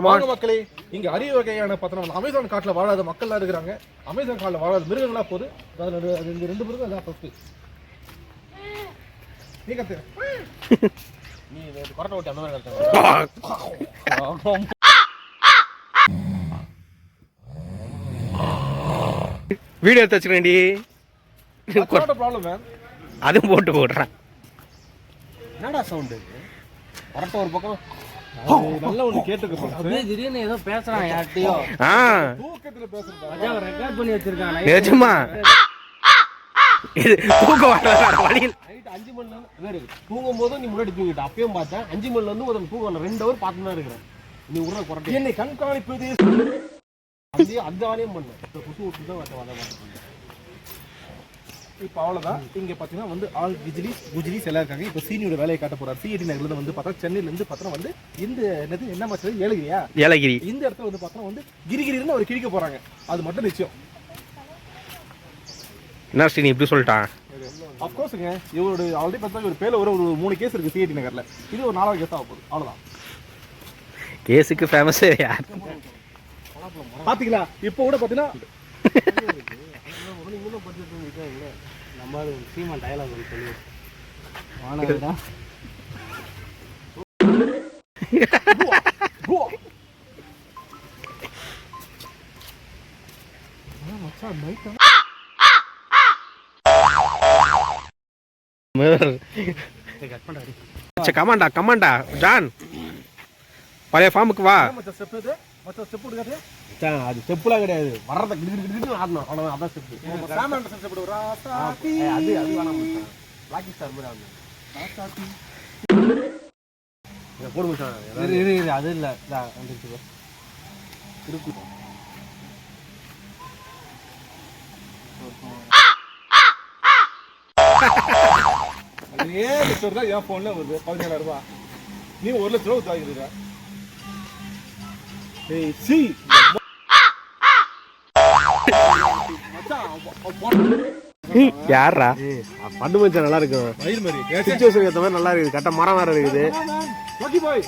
வாங்க மக்களே இங்க அரிய வகையான பார்த்தோம்னா அமேசான் காட்டுல வாழாத மக்கள்லாம் இருக்கிறாங்க. அமேசான் காட்டுல வாழாத மிருகங்களா போகுது. அதுல ரெண்டு- ரெண்டு மிருகம் அதான் ஃபர்ஸ்ட் நீ கத்து. நீ கொரட்டை ஓட்டி அந்த மாதிரி கத்து வீடியோ எடுத்து ப்ராப்ளம் அதுவும் போட்டு போடுறேன் என்னடா சவுண்டு கரெக்டாக ஒரு பக்கம். நல்ல ஒன்று கேட்டுக்க அப்படியே திடீர்னு ஏதோ பேசுறான் யார்கிட்டயோ. ஆ. தூக்கத்தில் பேசுறதா அதான் ரெக்கார்ட் பண்ணி வச்சிருக்கான். நிஜமா? இது தூக்க வர வழியில் நைட் அஞ்சு மணில இருந்து வேறு தூங்கும் நீ முன்னாடி தூங்கிட்ட. அப்பயும் பார்த்தேன். அஞ்சு மணில இருந்து ஒரு தூக்கம் ரெண்டு ஹவர் பார்த்து தான் இருக்கிறேன். நீ குறைட்டி என்னை கண்காணிப்பது? அந்த இப்போ குசு விட்டு தான் வந்த இப்போ அவ்வளோதான் இங்கே பார்த்தீங்கன்னா வந்து ஆல் குஜிலிஸ் குஜிலிஸ் எல்லாம் இருக்காங்க. இப்போ சீனியோட வேலையை காட்ட போறாரு. சிஐடி நகர்ல வந்து பார்த்தா சென்னையிலேருந்து பார்த்தா வந்து இந்த என்னது என்ன மாச்சு ஏலகிரியா? ஏலகிரி. இந்த இடத்துல வந்து பார்த்தா வந்து கிரிகிரின்னு அவர் கிழிக்க போறாங்க. அது மட்டும் நிச்சயம். என்ன ஸ்ரீ நீ இப்படி சொல்லிட்டான்? அப்கோர்ஸுங்க இவரோட ஆல்ரெடி பார்த்தா இவர் பேர்ல ஒரு ஒரு மூணு கேஸ் இருக்கு சிஐடி நகர்ல. இது ஒரு நாலாவது கேஸ் ஆக போகுது. அவ்வளவுதான். கேஸுக்கு ஃபேமஸ் யார்? பாத்தீங்களா? இப்போ கூட பாத்தீங்கன்னா நம்ம சீமான் டயலாக் ஒன்று சொல்லி வானவர்டா கமாண்டா கமாண்டா ஜான். பழைய ஃபார்முக்கு வா. மச்சான் ஸ்டெப் விடுக்காது அது ஸ்டெப்லாம் கிடையாது. வர்றத கிடு கிடு கிடு ஆடணும். அவ்வளவு அதான் ஸ்டெப் சாமன் ஸ்டெப் அது அது வேணாம் ஸ்டார் மாதிரி ஆடணும். போடு மச்சான். இரு இரு இரு. அது இல்ல. இதா வந்துருச்சு. இருக்கு. அதே லிட்டர் தான் என் ஃபோனில் வருது. பதினேழாயிரம் ரூபாய். நீ ஒரு லட்ச ரூபா வாங்கிருக்க ஏய் சி. யாரா பண்டு மச்சான் நல்லா இருக்கும் மாதிரி சுச்சுவேஷன் ஏற்ற மாதிரி நல்லா இருக்குது. கரெக்டா மரம் வேற இருக்குது. லக்கி பாய்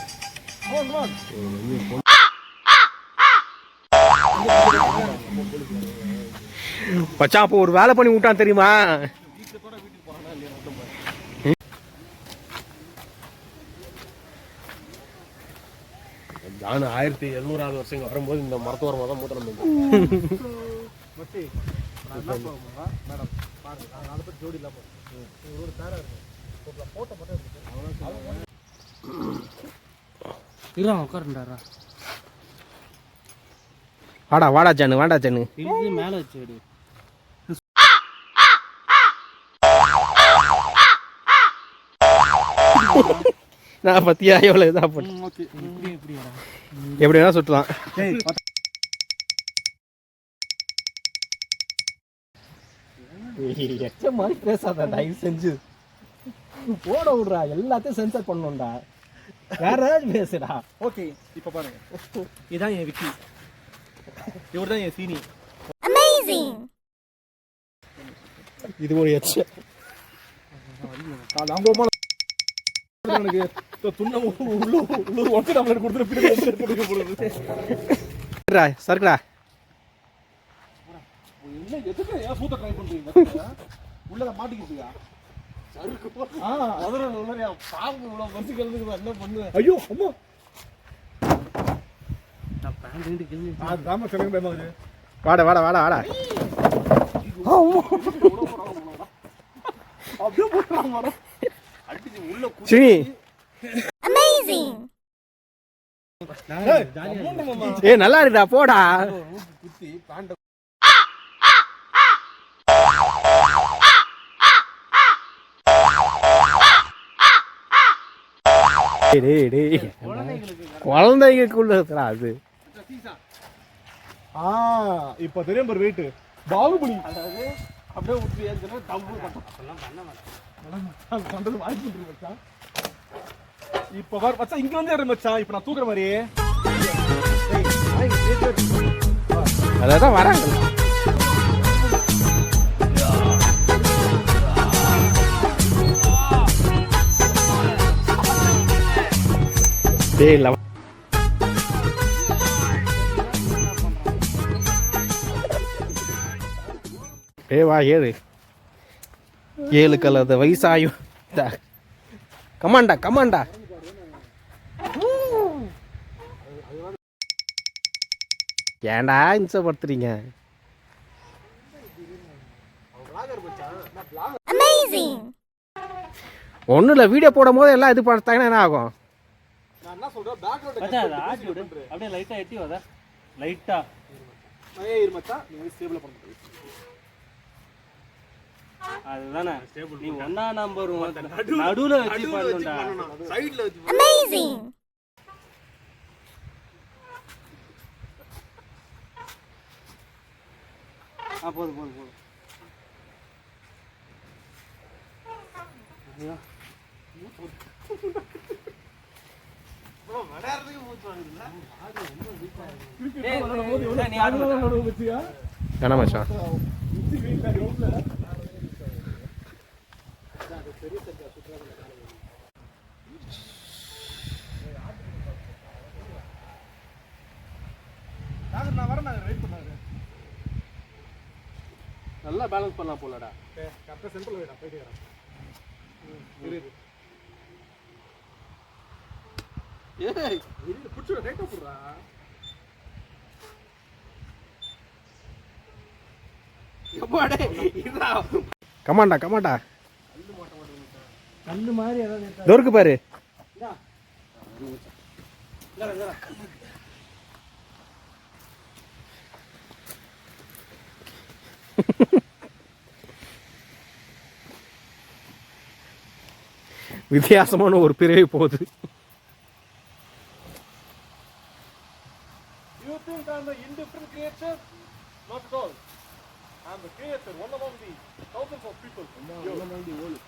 மச்சான் அப்போ ஒரு வேலை பண்ணி விட்டான் தெரியுமா? நான் ஆயிரத்தி எழுநூறாவது வருஷம் இங்க வரும்போது இந்த மரத்தோரமா தான் மூத்திரம் இருடா உட்காருண்டாரா வாடா வாடா ஜானு வாடா ஜானு மேல வச்சு விடு நான் பத்தியா எவ்வளோ இதாக போட்டு எப்படி வேணா சுட்டலாம். எச்ச மாதிரி பேசாத தயவு செஞ்சு. போட விடுறா எல்லாத்தையும் சென்சர் பண்ணணும்டா. வேற ஏதாச்சும் பேசுடா. ஓகே இப்போ பாருங்க. இதான் என் விக்கி. இவர் தான் என் சீனி. இது ஒரு எச்ச. அவங்க உள்ள உள்ள சருக்குடா என்ன எதுக்கு ஏன் பூத்த ட்ரை பண்றீங்க? உள்ளத மாட்டிக்கிட்டியா ஐயோ அம்மா. வாடா வாடா வாடா வாடா. அப்படியே போட்டுறாங்க உள்ள சரி ஏ நல்லா இருக்குடா போடா. குழந்தைங்களுக்குள்ள அது. ஆ இப்போ தெரியும் பாரு வெயிட் பாகுபலி. அதாவது அப்படியே கட்டம் பண்றது வாய்ப்பு இப்போ மச்சா இங்க வந்து இடம் மச்சான். இப்போ நான் தூக்குற மாதிரி. அதான் வராங்க. டேய் லவ். ஏ வா ஏழு. ஏழு கலர் வயசாயும். கமாண்டா கமாண்டா. ஏன்டா இம்சப்படுத்துறீங்க? ஒன்றும் இல்லை வீடியோ போடும் போது எல்லாம் இது பார்த்தாங்கன்னா என்ன ஆகும்? நான் என்ன சொல்றேன்? பேக்ரவுண்ட் மச்சான் அதை ஆட்டி விடு அப்படியே லைட்டா எட்டி வர லைட்டா அதுதானே. நீ ஒன்னா நம்பர் நடுவுல வச்சு பண்ணணும்டா சைடுல வச்சு ஆ போதும் போதும் போதும். என்ன மச்சான். நான் வரேன் நான் ரைட் பண்ணாரு நல்லா பேலன்ஸ் பண்ணலாம் போலடா. கரெக்டாக சென்டரில் போயிடா போயிட்டு வரேன். ஏய். இது பிடிச்சி ரைட்டாக போடுறா. எப்பாடே இதா. கமாண்டா கமாண்டா கல்லு மாதிரி ஏதாவது பாரு. வித்தியாசமான ஒரு பிரிவு போகுது Not at all. I'm the creator, one among the thousands of people. One among the world.